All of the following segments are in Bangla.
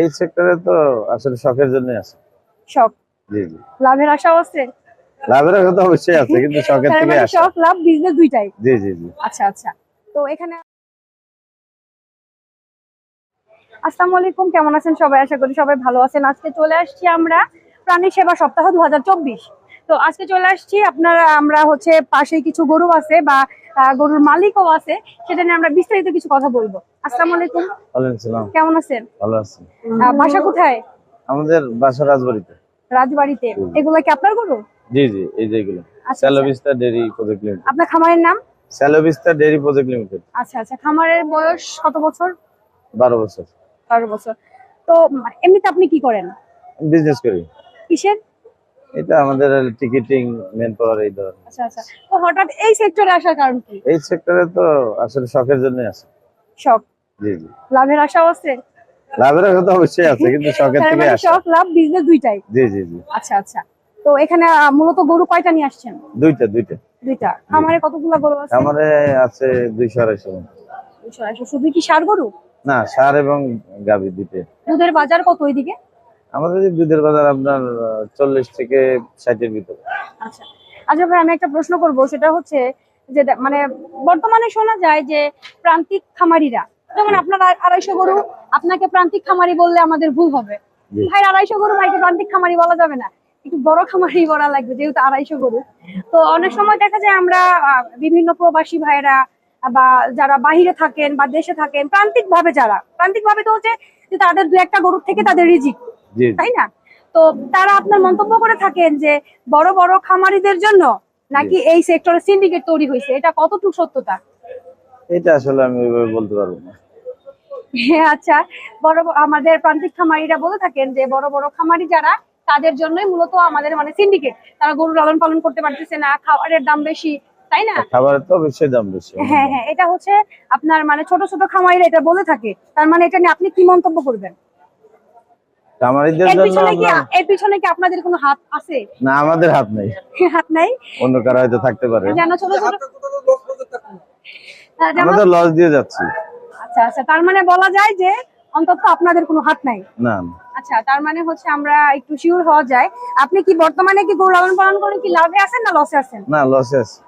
এই সেক্টরে তো আসলে শখের জন্য আছে। শখ। জি জি। লাভের আশা আছে? লাভের আশা তো অবশ্যই আছে কিন্তু শখের থেকে আছে আসে। শখ লাভ বিজনেস দুইটাই? জি জি জি। আচ্ছা আচ্ছা। তো এখানে আসসালামু আলাইকুম কেমন আছেন সবাই? আশা করি সবাই ভালো আছেন। আজকে চলে আসছি আমরা প্রাণী সেবা সপ্তাহ দু হাজার চব্বিশ। তো আজকে চলে আসছি আপনার আমরা হচ্ছে পাশে কিছু গরু আছে বা গরুর মালিকও আছে সেটা নিয়ে আমরা বিস্তারিত কিছু কথা বলব। আসসালামু আলাইকুম। কেমন আছেন? ভালো আছি। বাসা কোথায়? আমাদের বাসা রাজবাড়িতে। রাজবাড়িতে। এগুলো কি আপনার গরু? জি জি এই যে এগুলো। স্যালোভিস্তা ডেরি প্রজেক্ট লিমিটেড আপনার খামারের নাম? স্যালোভিস্তা ডেরি প্রজেক্ট লিমিটেড আচ্ছা আচ্ছা। খামারের বয়স কত বছর? বারো বছর। বারো বছর। তো এমনিতে আপনি কি করেন? বিজনেস করি। কিসের? এটা আমাদের টিকিটিং মেন পাওয়ার এই ধরনের। আচ্ছা আচ্ছা। তো হঠাৎ এই সেক্টরে আসার কারণ কি? এই সেক্টরে তো আসলে শখের জন্য আছে শখ? জি জি। লাভের আশাও আছে? লাভের কথা অবশ্যই আছে কিন্তু শখের থেকে মানে আসে। শখ লাভ বিজনেস দুইটাই? জি জি জি। আচ্ছা আচ্ছা। তো এখানে মূলত গরু কয়টা নিয়ে আসছেন? দুইটা দুইটা। দুইটা। খামারে কতগুলো গরু আছে? আমারে আছে দুইশো আড়াইশো মতো। দুইশো আড়াইশো। শুধু কি সার গরু? না সার এবং গাভী দুইটা দুধের বাজার কত ওইদিকে? আমাদের দুধের বাজার আপনার চল্লিশ থেকে ষাটের ভিতরে। আচ্ছা। আচ্ছা ভাই আমি একটা প্রশ্ন করব সেটা হচ্ছে যে মানে বর্তমানে শোনা যায় যে প্রান্তিক খামারিরা যেমন আপনার আড়াইশো গরু আপনাকে প্রান্তিক খামারি বললে আমাদের ভুল হবে। ভাই আড়াইশো গরু ভাইকে প্রান্তিক খামারি বলা যাবে না। একটু বড় খামারি বলা লাগবে যেহেতু আড়াইশো গরু। তো অনেক সময় দেখা যায় আমরা বিভিন্ন প্রবাসী ভাইরা বা যারা বাহিরে থাকেন বা দেশে থাকেন প্রান্তিক ভাবে যারা প্রান্তিক ভাবে তো হচ্ছে যে তাদের দু একটা গরুর থেকে তাদের রিজিক। তাই না? তো তারা আপনার মন্তব্য করে থাকেন যে বড় বড় খামারিদের জন্য নাকি এই সেক্টরে সিন্ডিকেট তৈরি হয়েছে? এটা কতটুকু সত্যতা? এটা আসলে আমি ওইভাবে বলতে পারব না। হ্যাঁ, আচ্ছা। বড় বড়- আমাদের প্রান্তিক খামারিরা বলে থাকেন যে বড় বড় খামারি যারা তাদের জন্যই মূলত আমাদের মানে সিন্ডিকেট তারা গরু লালন পালন করতে পারতেছে না খাবারের দাম বেশি তাই না? খাবারের তো অবশ্যই দাম বেশি। হ্যাঁ হ্যাঁ। এটা হচ্ছে আপনার মানে ছোট ছোট খামারিরা এটা বলে থাকে। তার মানে এটা নিয়ে আপনি কি মন্তব্য করবেন? জন্য এর পিছনে কি আপনাদের কোনো হাত আছে? না আমাদের হাত নেই। হাত নাই? অন্য কারও হয়তো থাকতে পারে। ছোট ছোট। তো লস দিয়ে যাচ্ছি। আচ্ছা আচ্ছা তার মানে বলা যায় যে অন্তত আপনাদের কোনো হাত নাই? না। আচ্ছা তার মানে হচ্ছে আমরা একটু শিওর হওয়া যায়। আপনি কি বর্তমানে কি গরু লালন পালন করে কি লাভে আছেন না লসে আছেন? না লসে আছে।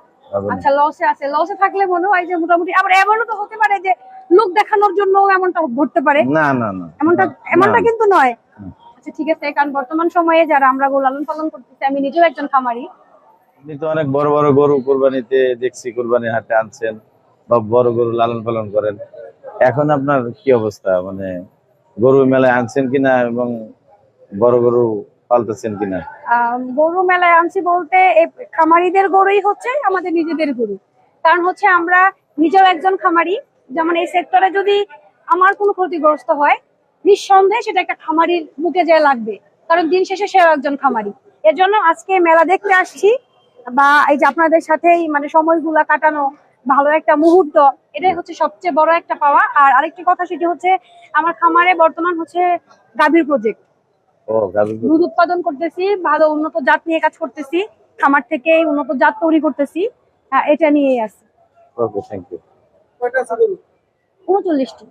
আচ্ছা লসে আছে। লসে থাকলে মনে হয় যে মোটামুটি আবার এমনও তো হতে পারে যে লোক দেখানোর জন্য এমনটা ঘটতে পারে। না না না। এমনটা এমনটা কিন্তু নয়। আচ্ছা ঠিক আছে কারণ বর্তমান সময়ে যারা আমরা গরু লালন পালন করতেছি আমি নিজেও একজন খামারি। আপনি তো অনেক বড় বড় গরু কোরবানিতে দেখছি কোরবানির হাটে আনছেন বা বড় গরু লালন পালন করেন। এখন আপনার কি অবস্থা? মানে গরু মেলায় আনছেন কিনা এবং বড় গরু পালতেছেন কিনা? গরু মেলায় আনছি বলতে এই খামারিদের গরুই হচ্ছে আমাদের নিজেদের গরু। কারণ হচ্ছে আমরা নিজেও একজন খামারি যেমন এই সেক্টরে যদি আমার কোনো ক্ষতিগ্রস্ত হয় নিঃসন্দেহে সেটা একটা খামারির বুকে যায় লাগবে। কারণ দিন শেষে সেও একজন খামারি। এর জন্য আজকে মেলা দেখতে আসছি বা এই যে আপনাদের সাথেই মানে সময়গুলা কাটানো ভালো একটা মুহূর্ত এটাই হচ্ছে সবচেয়ে বড় একটা পাওয়া। আর আরেকটি কথা সেটি হচ্ছে আমার খামারে বর্তমান হচ্ছে গাভীর প্রজেক্ট। দুধ উৎপাদন করতেছি ভালো উন্নত জাত নিয়ে কাজ করতেছি খামার থেকে উন্নত জাত তৈরি করতেছি। হ্যাঁ, এটা নিয়েই আছে। Okay thank you উনচল্লিশটি।